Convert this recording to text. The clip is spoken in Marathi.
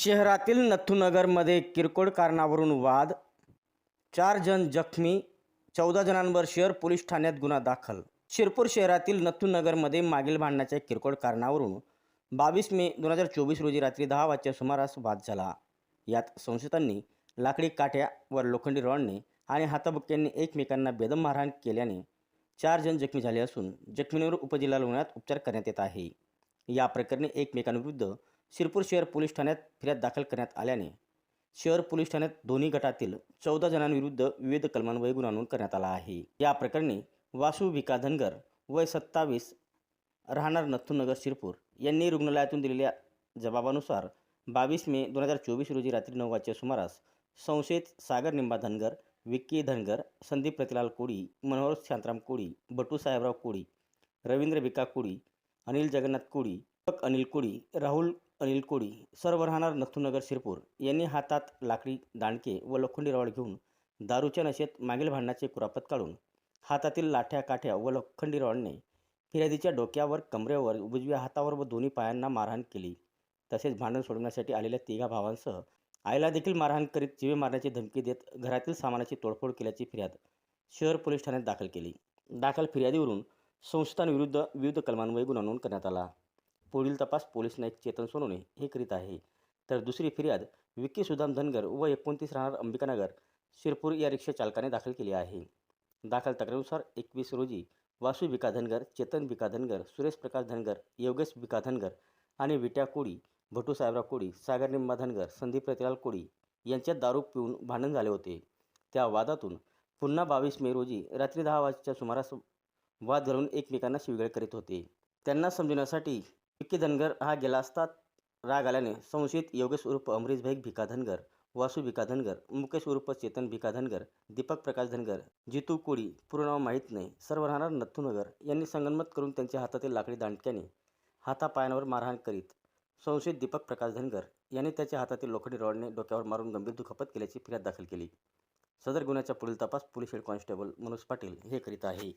शहरातील नथुनगरमध्ये किरकोळ कारणावरून वाद. चार जण जखमी चौदा जणांवर शहर पोलीस ठाण्यात गुन्हा दाखल. शिरपूर शहरातील नथुनगरमध्ये मागील भांडणाच्या किरकोळ कारणावरून बावीस मे दोन हजार चोवीस रोजी रात्री दहा वाजच्या सुमारास वाद झाला. यात संशयितांनी लाकडी काठ्या व लोखंडी रॉडने आणि हाताबुक्क्यांनी एकमेकांना बेदम मारहाण केल्याने चार जण जखमी झाले असून जखमींवर उपजिल्हा रुग्णालयात उपचार करण्यात येत आहे. या प्रकरणी एकमेकांविरुद्ध शिरपूर शहर पोलीस ठाण्यात फिर्याद दाखल करण्यात आल्याने शहर पोलीस ठाण्यात दोन्ही गटातील चौदा जणांविरुद्ध विविध कलमान्वये गुन्हा नोंद करण्यात आला आहे. या प्रकरणी वासू भिका धनगर वय सत्तावीस राहणार नथुनगर शिरपूर यांनी रुग्णालयातून दिलेल्या जबाबानुसार बावीस मे दोन हजार चोवीस रोजी रात्री नऊ वाजच्या सुमारास संशयित सागर निंबा धनगर विक्की धनगर संदीप प्रतिलाल कोळी मनोहर शांतराम कोळी बटू साहेबराव कोळी रवींद्र भिका कोळी अनिल जगन्नाथ कोळी अनिल कोळी राहुल अनिल कोळी सर्व राहणार नथुनगर शिरपूर. यांनी हातात लाकडी दांडके व लोखंडी रॉड घेऊन दारूच्या नशेत मागील भांडणाचे कुरापत काढून हातातील लाठ्या काठ्या व लोखंडी रॉडने फिर्यादीच्या डोक्यावर कमरेवर उजव्या हातावर व दोन्ही पायांना मारहाण केली. तसेच भांडण सोडवण्यासाठी आलेल्या तिघा भावांसह आईला देखील मारहाण करीत जीवे मारण्याची धमकी देत घरातील सामानाची तोडफोड केल्याची फिर्याद शहर पोलीस ठाण्यात दाखल केली. दाखल फिर्यादीवरून संस्थांविरुद्ध विविध कलमांमुळे गुन्हा नोंद करण्यात आला. पुढील तपास पोलीस नाईक चेतन सोनवणे हे करीत आहे. तर दुसरी फिर्याद विक्की सुदाम धनगर व एकोणतीस राहणार अंबिकानगर शिरपूर या रिक्षा चालकाने दाखल केली आहे. दाखल तक्रारीनुसार एकवीस रोजी वासू बिका धनगर चेतन बिका धनगर सुरेश प्रकाश धनगर योगेश बिका धनगर आणि विट्या कोळी भटू साहेबराव कोळी सागर निंबा धनगर संदीप प्रतिलाल कोळी यांच्यात दारू पिऊन भांडण झाले होते. त्या वादातून पुन्हा बावीस मे रोजी रात्री दहा वाजच्या सुमारास वाद घालून एकमेकांना शिवगळ करीत होते. त्यांना समजवण्यासाठी विक्की धनगर हा गेला असता राग आल्याने संशयित योगेश उर्फ अमरीश भाईक भिका धनगर वासू भिका धनगर मुकेश उर्फ चेतन भिका धनगर दीपक प्रकाश धनगर जितू कोळी पूर्ण नाव माहीत नाही सर्व राहणार नथुनगर यांनी संगनमत करून त्यांच्या हातातील लाकडी दांडक्याने हातापायांवर मारहाण करीत संशयित दीपक प्रकाश धनगर यांनी त्याच्या हातातील लोखंडी रॉडने डोक्यावर मारून गंभीर दुखापत केल्याची फिर्याद दाखल केली. सदर गुन्ह्याचा पुढील तपास police head constable Manoj Patil हे करीत आहे.